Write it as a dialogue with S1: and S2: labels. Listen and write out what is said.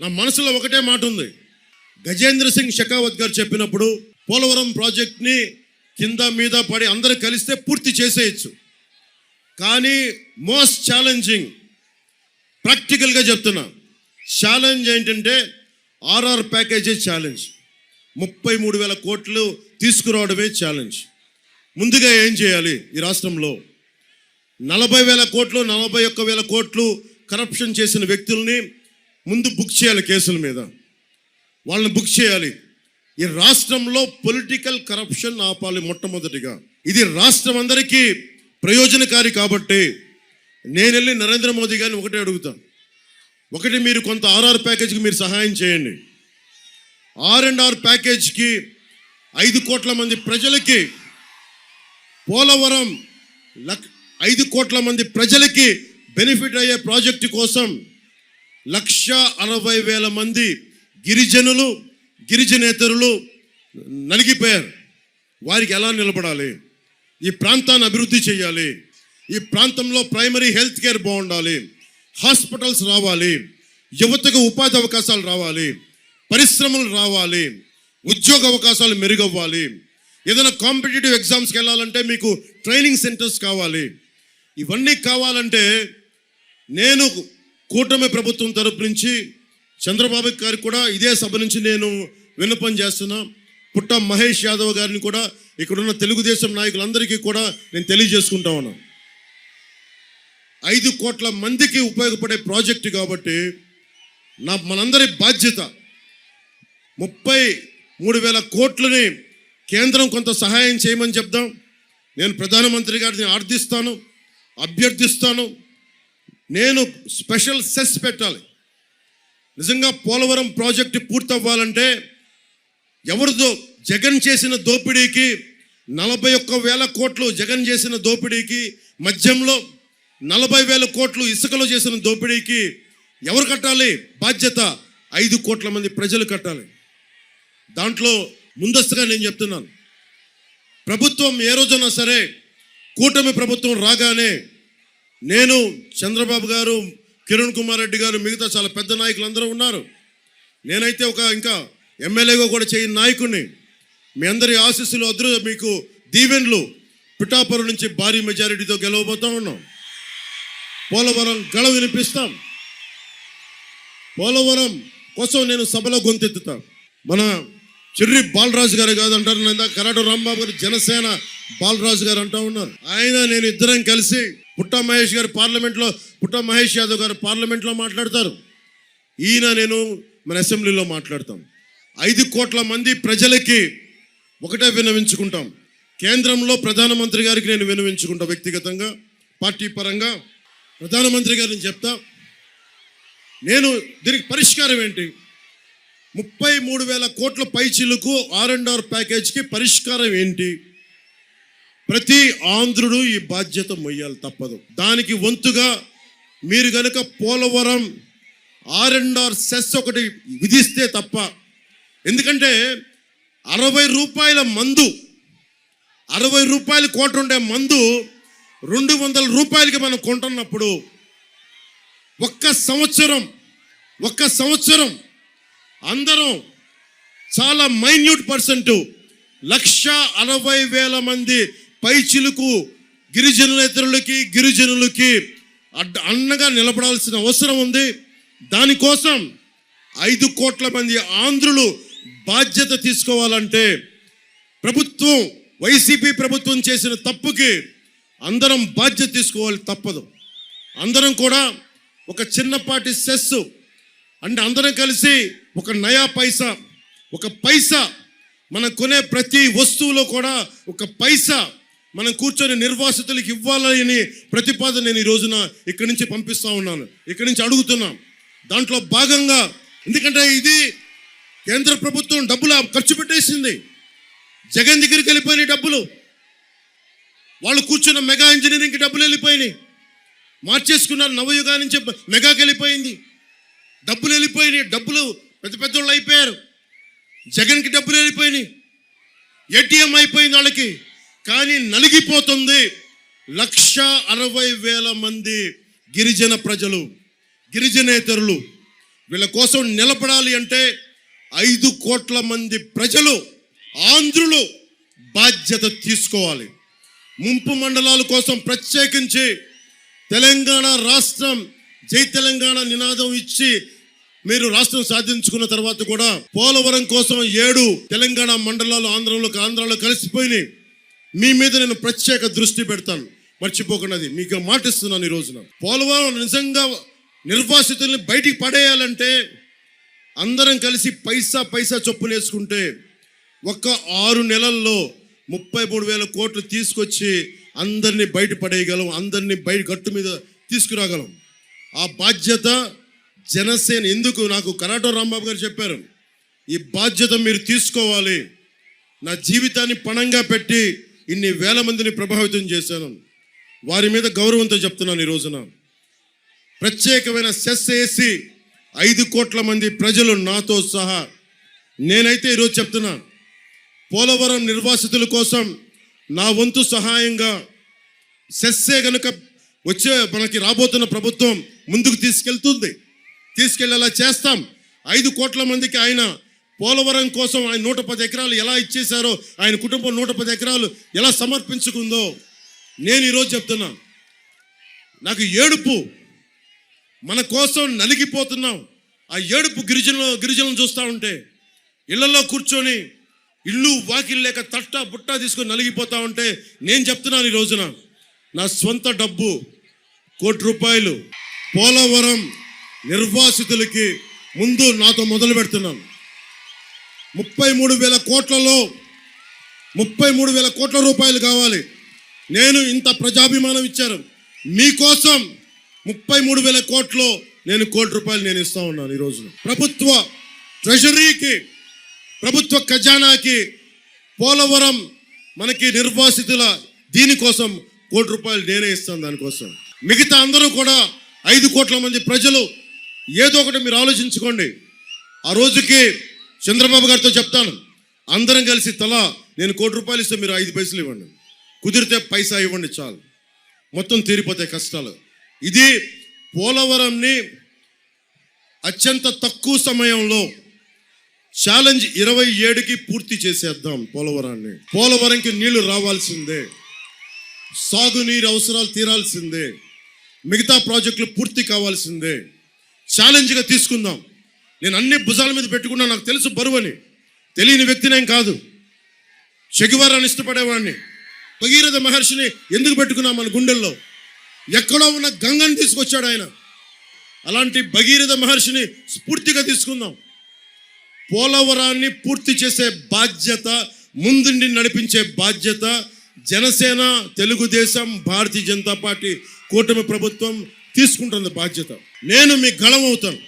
S1: నా మనసులో ఒకటే మాట ఉంది. గజేంద్ర సింగ్ షెకావత్ గారు చెప్పినప్పుడు పోలవరం ప్రాజెక్ట్ని కింద మీద పడి అందరూ కలిస్తే పూర్తి చేసేయచ్చు. కానీ మోస్ట్ ఛాలెంజింగ్ ప్రాక్టికల్గా చెప్తున్నా ఛాలెంజ్ ఏంటంటే ఆర్ఆర్ ప్యాకేజీ ఛాలెంజ్. ముప్పై మూడు వేల కోట్లు తీసుకురావడమే ఛాలెంజ్. ముందుగా ఏం చేయాలి ఈ రాష్ట్రంలో? నలభై వేల కోట్లు నలభై ఒక్క వేల కోట్లు కరప్షన్ చేసిన వ్యక్తుల్ని ముందు బుక్ చేయాలి కేసుల మీద. వాళ్ళని బుక్ చేయాలి. ఈ రాష్ట్రంలో పొలిటికల్ కరప్షన్ ఆపాలి మొట్టమొదటిగా. ఇది రాష్ట్రం అందరికీ ప్రయోజనకారి కాబట్టి నేను వెళ్ళి నరేంద్ర మోదీ గారిని ఒకటే అడుగుతాను ఒకటి మీరు కొంత ఆర్ఆర్ ప్యాకేజ్కి మీరు సహాయం చేయండి. ఆర్ అండ్ ఆర్ ప్యాకేజ్కి ఐదు కోట్ల మంది ప్రజలకి పోలవరం లక్ ఐదు కోట్ల మంది ప్రజలకి బెనిఫిట్ అయ్యే ప్రాజెక్టు కోసం లక్ష అరవై వేల మంది గిరిజనులు గిరిజనేతరులు నలిగిపోయారు. వారికి ఎలా నిలబడాలి? ఈ ప్రాంతాన్ని అభివృద్ధి చేయాలి. ఈ ప్రాంతంలో ప్రైమరీ హెల్త్ కేర్ బాగుండాలి. హాస్పిటల్స్ రావాలి. యువతకు ఉపాధి అవకాశాలు రావాలి. పరిశ్రమలు రావాలి. ఉద్యోగ అవకాశాలు మెరుగవ్వాలి. ఏదైనా కాంపిటేటివ్ ఎగ్జామ్స్కి వెళ్ళాలంటే మీకు ట్రైనింగ్ సెంటర్స్ కావాలి. ఇవన్నీ కావాలంటే నేను కూటమి ప్రభుత్వం తరపు నుంచి చంద్రబాబు గారికి కూడా ఇదే సభ నుంచి నేను విన్నపం చేస్తున్నా. పుట్ట మహేష్ యాదవ్ గారిని కూడా ఇక్కడున్న తెలుగుదేశం నాయకులందరికీ కూడా నేను తెలియజేసుకుంటా ఉన్నాను ఐదు కోట్ల మందికి ఉపయోగపడే ప్రాజెక్టు కాబట్టి నా మనందరి బాధ్యత ముప్పై మూడు వేల కోట్లని కేంద్రం కొంత సహాయం చేయమని చెప్దాం. నేను ప్రధానమంత్రి గారిని ఆర్థిస్తాను అభ్యర్థిస్తాను. నేను స్పెషల్ సెస్ పెట్టాలి. నిజంగా పోలవరం ప్రాజెక్టు పూర్తవ్వాలంటే ఎవరిదో జగన్ చేసిన దోపిడీకి నలభై ఒక్క వేల కోట్లు జగన్ చేసిన దోపిడీకి మధ్యంలో నలభై వేల కోట్లు ఇసుకలో చేసిన దోపిడీకి ఎవరు కట్టాలి? బాధ్యత ఐదు కోట్ల మంది ప్రజలు కట్టాలి. దాంట్లో ముందస్తుగా నేను చెప్తున్నాను. ప్రభుత్వం ఏ రోజున సరే కూటమి ప్రభుత్వం రాగానే నేను చంద్రబాబు గారు కిరణ్ కుమార్ రెడ్డి గారు మిగతా చాలా పెద్ద నాయకులు అందరూ ఉన్నారు. నేనైతే ఒక ఇంకా ఎమ్మెల్యేగా కూడా చేయని నాయకుడిని మీ అందరి ఆశీస్సులు అదృ మీకు దీవెన్లు పిఠాపురం నుంచి భారీ మెజారిటీతో గెలవబోతా ఉన్నాం. పోలవరం గళ వినిపిస్తాం. పోలవరం కోసం నేను సభలో గొంతెత్తుతా. మన చిర్రి బాలరాజు గారు కాదంటారు నేను కరాడు రాంబాబు గారు జనసేన బాలరాజు గారు అంటూ ఉన్నారు. ఆయన నేను ఇద్దరం కలిసి పుట్ట మహేష్ గారు పార్లమెంట్లో పుట్ట మహేష్ యాదవ్ గారు పార్లమెంట్లో మాట్లాడతారు. ఈయన నేను మన అసెంబ్లీలో మాట్లాడతాం. ఐదు కోట్ల మంది ప్రజలకి ఒకటే వినవించుకుంటాం కేంద్రంలో ప్రధానమంత్రి గారికి నేను వినవించుకుంటా వ్యక్తిగతంగా పార్టీ పరంగా. ప్రధానమంత్రి గారిని చెప్తా. నేను దీనికి పరిష్కారం ఏంటి? ముప్పై మూడు వేల కోట్ల పైచీలకు ఆర్ అండ్ ఆర్ ప్యాకేజ్కి పరిష్కారం ఏంటి? ప్రతి ఆంధ్రుడు ఈ బాధ్యత మొయ్యాలి తప్పదు. దానికి వంతుగా మీరు గనక Polavaram R and R cess ఒకటి విధిస్తే తప్ప ఎందుకంటే అరవై రూపాయల మందు అరవై రూపాయల కోట ఉండే మందు రెండు వందల రూపాయలకి మనం కొంటున్నప్పుడు ఒక్క సంవత్సరం ఒక్క సంవత్సరం అందరం చాలా మైన్యూట్ పర్సెంట్ లక్ష అరవై వేల మంది పైచిలుకు గిరిజనులేతరులకి గిరిజనులకి అడ్డ అన్నగా నిలబడాల్సిన అవసరం ఉంది. దానికోసం ఐదు కోట్ల మంది ఆంధ్రులు బాధ్యత తీసుకోవాలంటే ప్రభుత్వం వైసీపీ ప్రభుత్వం చేసిన తప్పుకి అందరం బాధ్యత తీసుకోవాలి తప్పదు. అందరం కూడా ఒక చిన్నపాటి సెస్ అంటే అందరం కలిసి ఒక నయా పైసా ఒక పైసా మనం కొనే ప్రతి వస్తువులో కూడా ఒక పైసా మనం కూర్చొని నిర్వాసితులకు ఇవ్వాలని ప్రతిపాదన నేను ఈ రోజున ఇక్కడి నుంచి పంపిస్తా ఉన్నాను. ఇక్కడి నుంచి అడుగుతున్నాం. దాంట్లో భాగంగా ఎందుకంటే ఇది కేంద్ర ప్రభుత్వం డబ్బులు ఖర్చు పెట్టేసింది. జగన్ దగ్గరికి వెళ్ళిపోయినాయి డబ్బులు. వాళ్ళు కూర్చున్న మెగా ఇంజనీరింగ్కి డబ్బులు వెళ్ళిపోయినాయి. మార్చేసుకున్నారు నవయుగా నుంచి మెగాకి వెళ్ళిపోయింది. డబ్బులు వెళ్ళిపోయినాయి. డబ్బులు పెద్ద పెద్ద వాళ్ళు అయిపోయారు. జగన్కి డబ్బులు వెళ్ళిపోయినాయి. ఏటీఎం అయిపోయింది వాళ్ళకి. కానీ నలిగిపోతుంది. లక్ష అరవై వేల మంది గిరిజన ప్రజలు గిరిజనేతరులు వీళ్ళ కోసం నిలబడాలి అంటే ఐదు కోట్ల మంది ప్రజలు ఆంధ్రులు బాధ్యత తీసుకోవాలి. ముంపు మండలాల కోసం ప్రత్యేకించి తెలంగాణ రాష్ట్రం జై తెలంగాణ నినాదం ఇచ్చి మీరు రాష్ట్రం సాధించుకున్న తర్వాత కూడా పోలవరం కోసం ఏడు తెలంగాణ మండలాలు ఆంధ్రలో ఆంధ్రాలో కలిసిపోయినాయి. మీ మీద నేను ప్రత్యేక దృష్టి పెడతాను. మర్చిపోకున్నది. మీకు మాటిస్తున్నాను ఈ రోజున. పోలవరం నిజంగా నిర్వాసితుల్ని బయటికి పడేయాలంటే అందరం కలిసి పైసా పైసా చొప్పులు వేసుకుంటే ఒక్క ఆరు నెలల్లో ముప్పై మూడు వేల కోట్లు తీసుకొచ్చి అందరినీ బయట పడేయగలం అందరినీ బయట గట్టు మీద తీసుకురాగలం. ఆ బాధ్యత జనసేన ఎందుకు? నాకు కరాటో రాంబాబు గారు చెప్పారు. ఈ బాధ్యత మీరు తీసుకోవాలి. నా జీవితాన్ని పణంగా పెట్టి ఇన్ని వేల మందిని ప్రభావితం చేశాను. వారి మీద గౌరవంతో చెప్తున్నాను ఈ రోజున. ప్రత్యేకమైన సెస్ వేసి ఐదు కోట్ల మంది ప్రజలు నాతో సహా నేనైతే ఈరోజు చెప్తున్నా. పోలవరం నిర్వాసితుల కోసం నా వంతు సహాయంగా సెస్సే గనుక వచ్చే మనకి రాబోతున్న ప్రభుత్వం ముందుకు తీసుకెళ్తుంది. తీసుకెళ్ళేలా చేస్తాం. ఐదు కోట్ల మందికి ఆయన పోలవరం కోసం ఆయన నూట పది ఎకరాలు ఎలా ఇచ్చేశారో ఆయన కుటుంబం నూట పది ఎకరాలు ఎలా సమర్పించుకుందో నేను ఈరోజు చెప్తున్నా. నాకు ఏడుపు మన కోసం నలిగిపోతున్నాం. ఆ ఏడుపు గిరిజనులు గిరిజనులు చూస్తూ ఉంటే ఇళ్ళలో కూర్చొని ఇల్లు వాకిల్ లేక తట్ట బుట్ట తీసుకొని నలిగిపోతూ ఉంటే నేను చెప్తున్నాను ఈ రోజున నా సొంత డబ్బు కోటి రూపాయలు పోలవరం నిర్వాసితులకి ముందు నాతో మొదలు పెడుతున్నాను. ముప్పై మూడు వేల కోట్లలో ముప్పై మూడు వేల కోట్ల రూపాయలు కావాలి. నేను ఇంత ప్రజాభిమానం ఇచ్చాను మీకోసం ముప్పై మూడు వేల కోట్లు నేను కోటి రూపాయలు నేను ఇస్తా ఉన్నాను ఈరోజు ప్రభుత్వ ట్రెజరీకి ప్రభుత్వ ఖజానాకి పోలవరం మనకి నిర్వాసితుల దీనికోసం కోటి రూపాయలు నేనే ఇస్తాను దానికోసం. మిగతా అందరూ కూడా ఐదు కోట్ల మంది ప్రజలు ఏదో ఒకటి మీరు ఆలోచించుకోండి. ఆ రోజుకి చంద్రబాబు గారితో చెప్తాను. అందరం కలిసి తలా నేను కోటి రూపాయలు ఇస్తే మీరు ఐదు పైసలు ఇవ్వండి. కుదిరితే పైసా ఇవ్వండి చాలు. మొత్తం తీరిపోతాయి కష్టాలు. ఇది పోలవరంని అత్యంత తక్కువ సమయంలో ఛాలెంజ్ ఇరవై ఏడుకి పూర్తి చేసేద్దాం పోలవరాన్ని. పోలవరంకి నీళ్ళు రావాల్సిందే. సాగునీరు అవసరాలు తీరాల్సిందే. మిగతా ప్రాజెక్టులు పూర్తి కావాల్సిందే. ఛాలెంజ్గా తీసుకుందాం. నేను అన్ని భుజాల మీద పెట్టుకున్నా నాకు తెలుసు బరువని తెలియని వ్యక్తినేం కాదు. చెగివారాన్ని ఇష్టపడేవాడిని. భగీరథ మహర్షిని ఎందుకు పెట్టుకున్నాం మన గుండెల్లో? ఎక్కడో ఉన్న గంగని తీసుకొచ్చాడు ఆయన. అలాంటి భగీరథ మహర్షిని స్ఫూర్తిగా తీసుకుందాం. పోలవరాన్ని పూర్తి చేసే బాధ్యత ముందుండి నడిపించే బాధ్యత జనసేన తెలుగుదేశం భారతీయ జనతా పార్టీ కూటమి ప్రభుత్వం తీసుకుంటుంది బాధ్యత. నేను మీ గళం అవుతాను.